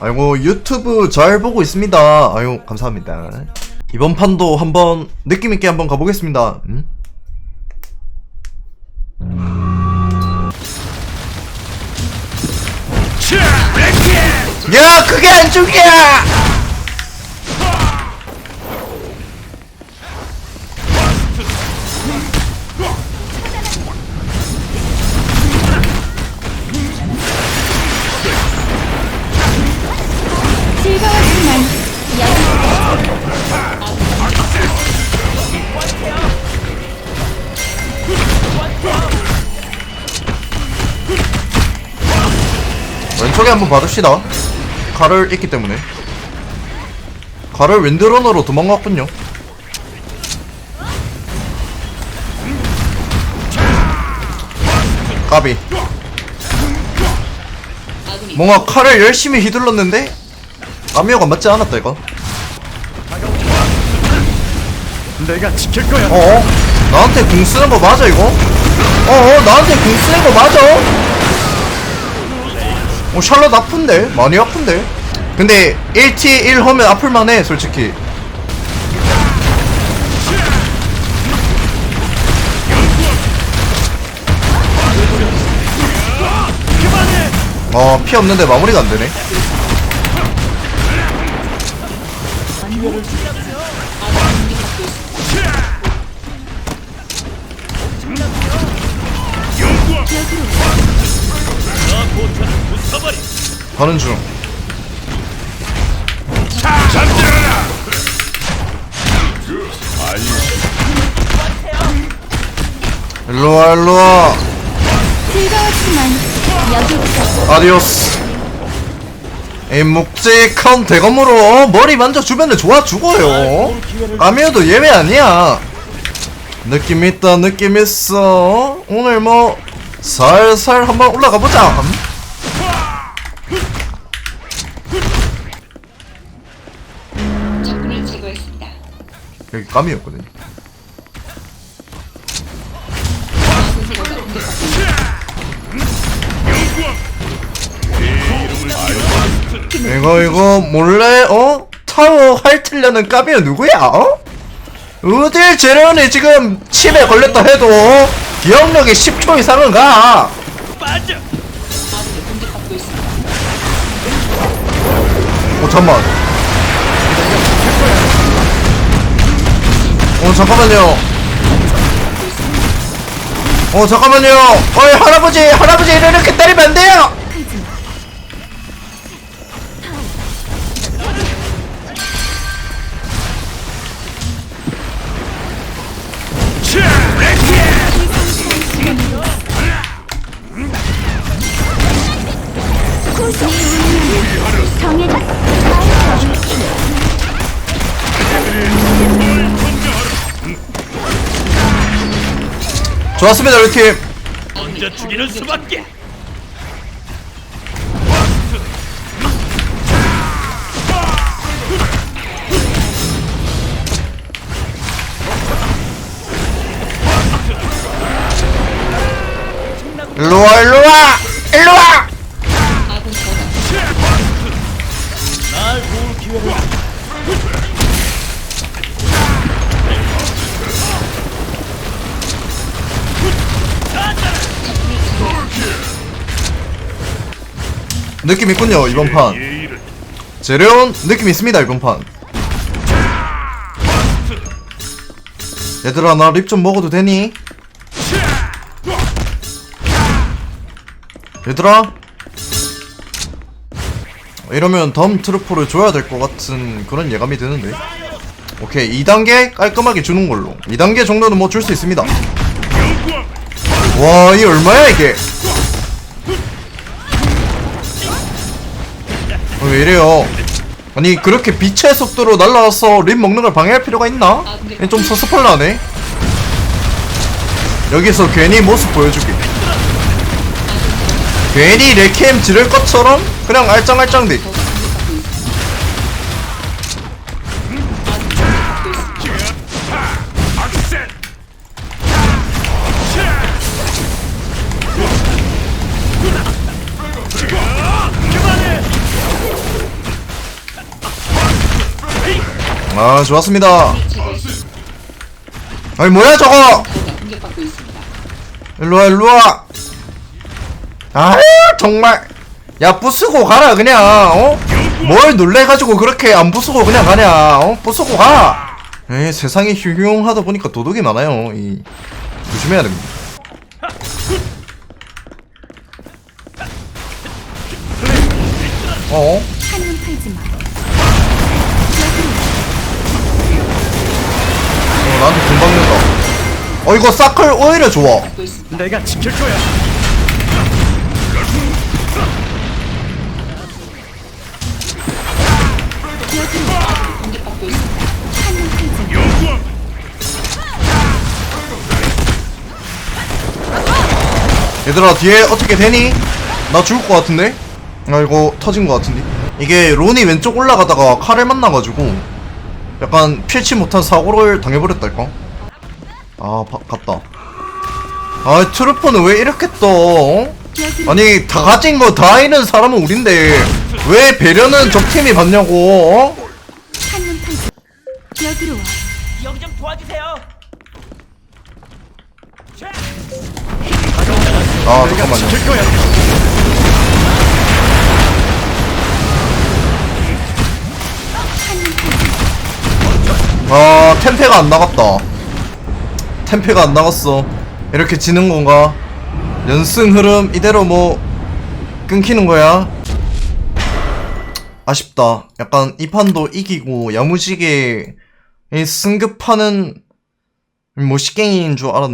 아이고 유튜브 잘 보고 있습니다. 아유 감사합니다. 이번 판도 한번 느낌 있게 한번 가보겠습니다. 음? 야 그게 안 죽여! 즐 왼쪽에 한번 봐줍시다. 칼을 있기 때문에. 칼을 윈드러너로 도망갔군요. 까비. 뭔가 칼을 열심히 휘둘렀는데 까미오가 맞지 않았다 이거. 내가 지킬 거야. 어? 나한테 궁 쓰는 거 맞아 이거? 어? 나한테 궁 쓰는 거 맞아? 어 샬럿 아픈데? 많이 아픈데? 근데 1T 1 하면 아플만해 솔직히 어 피 없는데 마무리가 안 되네 가는 중. 일로 와 일로 와. 즐거웠지만 여기부터 아디오스. 이 묵직한 대검으로 머리 만져주면 좋아 죽어요. 까미오도 예외 아니야. 느낌 있다 느낌 있어. 오늘 뭐 살살 한번 올라가 보자 여기 까미였거든 이거 이거 몰래 어 타워 핥으려는 까미야 누구야 어? 어딜 재련이 지금 침에 걸렸다 해도 기억력이 10초 이상은 가. 어 잠만 어 잠깐만요. 어 잠깐만요. 어이 할아버지 할아버지 이렇게 때리면 안 돼요! 정해졌 좋았습니다 우리 팀 먼저 죽이는 수밖에. 일로와 일로와 일로와 느낌 있군요 이번 판. 재련 느낌 있습니다 이번 판. 얘들아 나 립 좀 먹어도 되니? 얘들아? 이러면 다음 트루프를 줘야 될 것 같은 그런 예감이 드는데. 오케이 2단계 깔끔하게 주는 걸로. 2단계 정도는 뭐 줄 수 있습니다. 와 이 얼마야 이게 어, 왜 이래요? 아니 그렇게 빛의 속도로 날라와서 립 먹는 걸 방해할 필요가 있나? 좀 섭섭할라네. 여기서 괜히 모습 보여주기. 괜히 레캠 지를 것처럼 그냥 알짱알짱 돼 아 좋았습니다. 아니 뭐야 저거. 일로와 일로와 아유 정말 야 부수고 가라 그냥 어? 뭘 놀래가지고 그렇게 안 부수고 그냥 가냐 어? 부수고 가 에이 세상이 흉흉하다 보니까 도둑이 많아요 이 조심해야 됩니다 어? 나한테 돈 받는다 어 이거 사클 오히려 좋아. 내가 지킬 거야. 얘들아 뒤에 어떻게 되니? 나 죽을 것 같은데? 아 이거 터진 것 같은데? 이게 론이 왼쪽 올라가다가 칼을 만나가지고 약간 피치 못한 사고를 당해버렸달까? 아 바, 갔다 아 트루퍼는 왜 이렇게 떠? 어? 아니 다 가진 거 다 잃은 사람은 우린데 왜 배려는 적팀이 받냐고 어? 한눈 팔지 마. 여기로 와. 여기 좀 도와주세요. 아 잠깐만요 아 템페가 안 나갔다. 템페가 안 나갔어. 이렇게 지는 건가? 연승 흐름 이대로 뭐 끊기는 거야? 아쉽다. 약간 이 판도 이기고 야무지게 이 승급하는 뭐 식갱이인 줄 알았는데